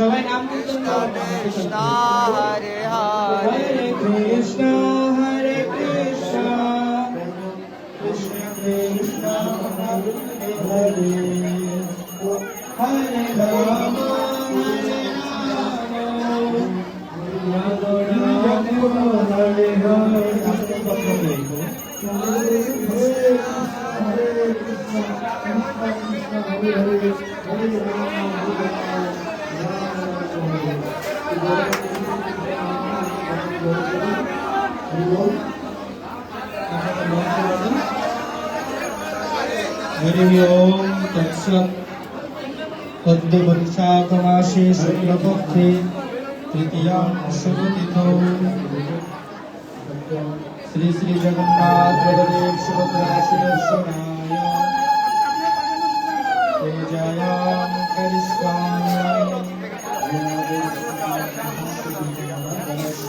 Krishna Krishna, Hare Hare, Hare Rama, Hare Rama, Rama Rama, Hare Hare, Hare Krishna, Hare Krishna, সবাই নাম কীর্তন করো। Krishna Hare Hare Hare Krishna, Hare Krishna, Hari ओम तत्सत् शुक्लपक्षे तृतीयां श्री श्री जगन्नाथ जगदेव सुभद्रा शिवसनाय तेजायां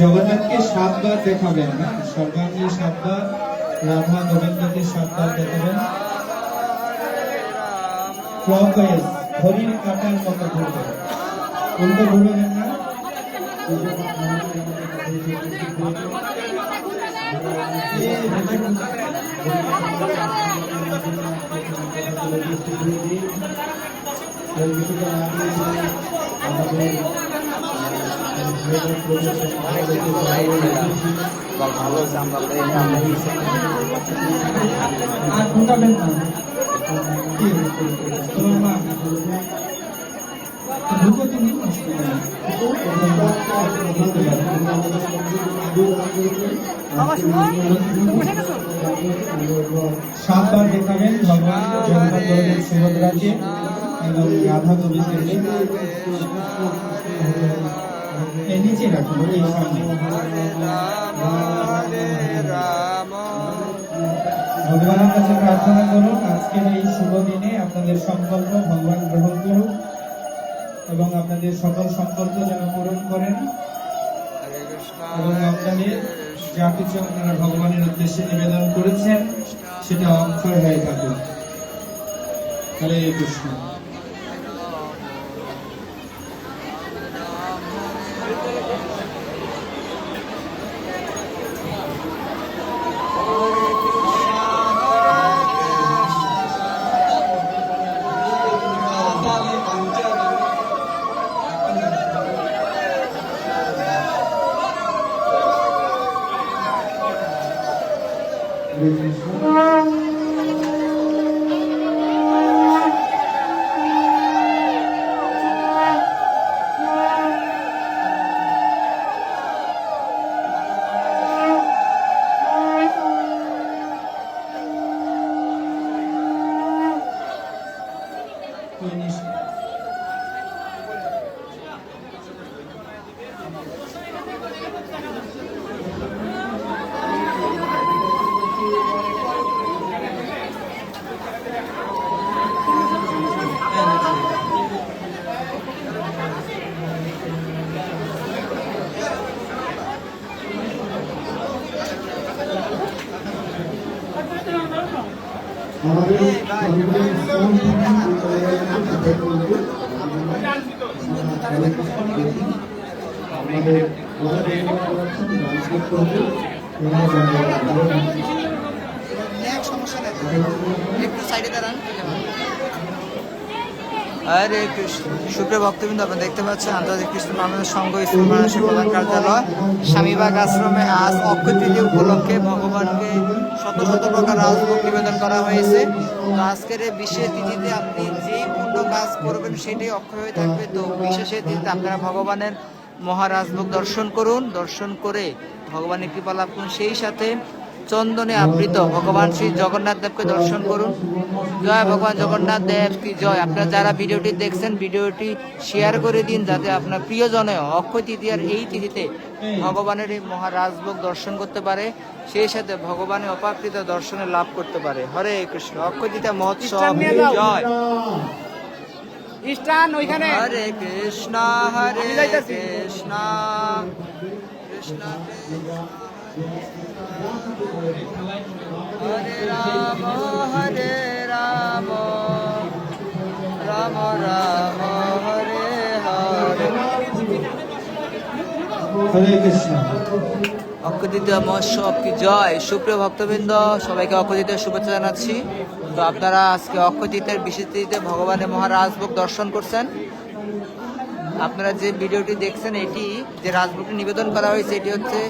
জগন্নাথকে সাতবার দেখাবেন হ্যাঁ? সর্বাঙ্গে সাতবার, রাধা গোবিন্দকে সাতবার দেখাবেন। ক্লকওয়াইজ কাটার মতো ঘুরবে উল্টো ঘুরবেন না? সাতবার দেখাবেন ভগবান জগন্নাথ এবং রাধা গোবিন্দকে নিচে সামনে ভগবানের কাছে প্রার্থনা করুন আজকের এই শুভ দিনে আপনাদের সংকল্প ভগবান গ্রহণ করুন এবং আপনাদের সকল সংকল্প যেন পূরণ করেন এবং আপনাদের যা কিছু আপনারা ভগবানের উদ্দেশ্যে নিবেদন করেছেন, সেটা অক্ষয় হয়ে থাকে হরে কৃষ্ণ। একটু সাইডে দাঁড়ান। হরে কৃষ্ণ। সুপ্রিয় ভক্তবৃন্দ, আপনারা দেখতে পাচ্ছেন আন্তর্জাতিক কৃষ্ণ মানব সংঘ ইসলাম বাংলাদেশের প্রধান কার্যালয়। স্বামীবাগ আশ্রমে আজ অক্ষয় তৃতীয় উপলক্ষে ভগবানকে শত শত প্রকার রাজভোগ নিবেদন করা হয়েছে। তো আজকের এই বিশেষ তিথিতে আপনি যেই পূর্ণ কাজ করবেন সেটাই অক্ষয় হয়ে থাকবে। তো বিশেষ এই তিথিতে আপনারা ভগবানের মহারাজভোগ দর্শন করুন। দর্শন করে ভগবানের কৃপা লাভ করুন। সেই সাথে চন্দনে আবৃত। ভগবান শ্রী জগন্নাথ দেবকে দর্শন করুন। জয় ভগবান জগন্নাথ দেব কি জয়। আপনারা যারা ভিডিওটি দেখছেন ভিডিওটি শেয়ার করে দিন যাতে আপনার প্রিয়জনে অক্ষয় তৃতীয়ার এই তিথিতে ভগবানের এই মহারাজভোগ দর্শন করতে পারে। সেই সাথে ভগবানের অপাকৃত দর্শনে লাভ করতে পারে। হরে কৃষ্ণ। অক্ষয় তৃতীয়া মহোৎসব। জয়। ওইখানে। হরে কৃষ্ণ হরে। কৃষ্ণ কৃষ্ণ। হরে রাম হরে রাম। রাম রাম হরে হরে। হরে কৃষ্ণ। অক্ষদিতীয় মহোৎসব কি জয়? সুপ্রিয় ভক্তবৃন্দ সবাইকে অক্ষদিতের শুভেচ্ছা জানাচ্ছি। তো আপনারা আজকে অক্ষদিতের বিশেষ তিথিতে ভগবানের মহারাজভোগ দর্শন করছেন। আপনারা যে ভিডিওটি দেখছেন এটি যে রাজভোগটি নিবেদন করা হয়েছে এটি হচ্ছে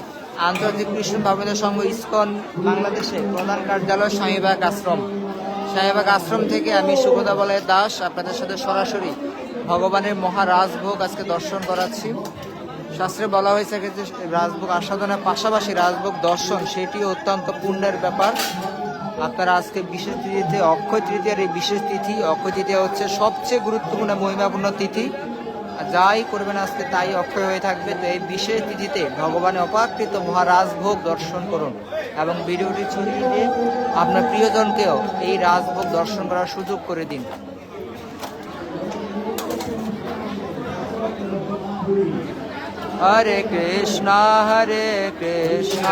আন্তর্জাতিক কৃষ্ণ ভাবনা সংঘ ইস্কন বাংলাদেশে প্রধান কার্যালয় স্বামীবাগ আশ্রম। স্বামীবাগ আশ্রম থেকে আমি সুভদা বলয় দাস, আপনাদের সাথে সরাসরি ভগবানের মহারাজভোগ আজকে দর্শন করাচ্ছি। শাস্ত্রে বলা হয়েছে যে রাজভোগ আস্বাদনের পাশাপাশি রাজভোগ দর্শন সেটি অত্যন্ত পুণ্যের ব্যাপার। আপনারা আজকে বিশেষ তিথিতে, অক্ষয় তৃতীয়ার এই বিশেষ তিথি, অক্ষয় তৃতীয়া হচ্ছে সবচেয়ে গুরুত্বপূর্ণ মহিমাপূর্ণ তিথি। যাই করবেন আজকে তাই অক্ষয় হয়ে থাকবে তো এই বিশেষ তিথিতে ভগবানের অপাকৃত মহারাজভোগ দর্শন করুন এবং ভিডিওটি ছড়িয়ে দিয়ে আপনার প্রিয়জনকেও এই রাজভোগ দর্শন করার সুযোগ করে দিন। হরে কৃষ্ণ হরে কৃষ্ণ।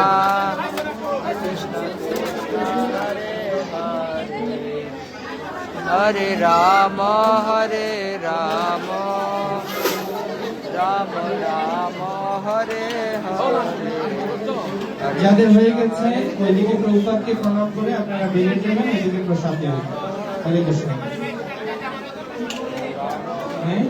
হরে রাম হরে রাম। রাম রাম হরে হরে যাদের হয়ে গেছে ওইদিকে প্রভুপাদকে প্রণাম করে আপনারা বেরিয়ে যাবেন এদিকে প্রসাদ দেবেন হরে কৃষ্ণ হ্যাঁ?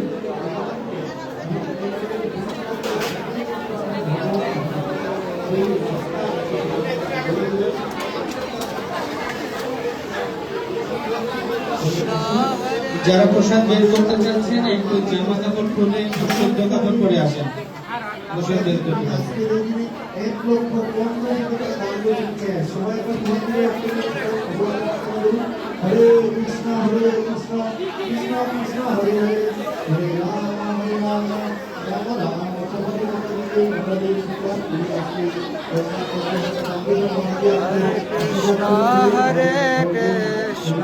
যারা প্রসাদ বের করতে চাচ্ছেন, একটু জামা কাপড় পরে শুদ্ধ কাপড় পরে আসেন। প্রসাদ হরে কৃষ্ণ।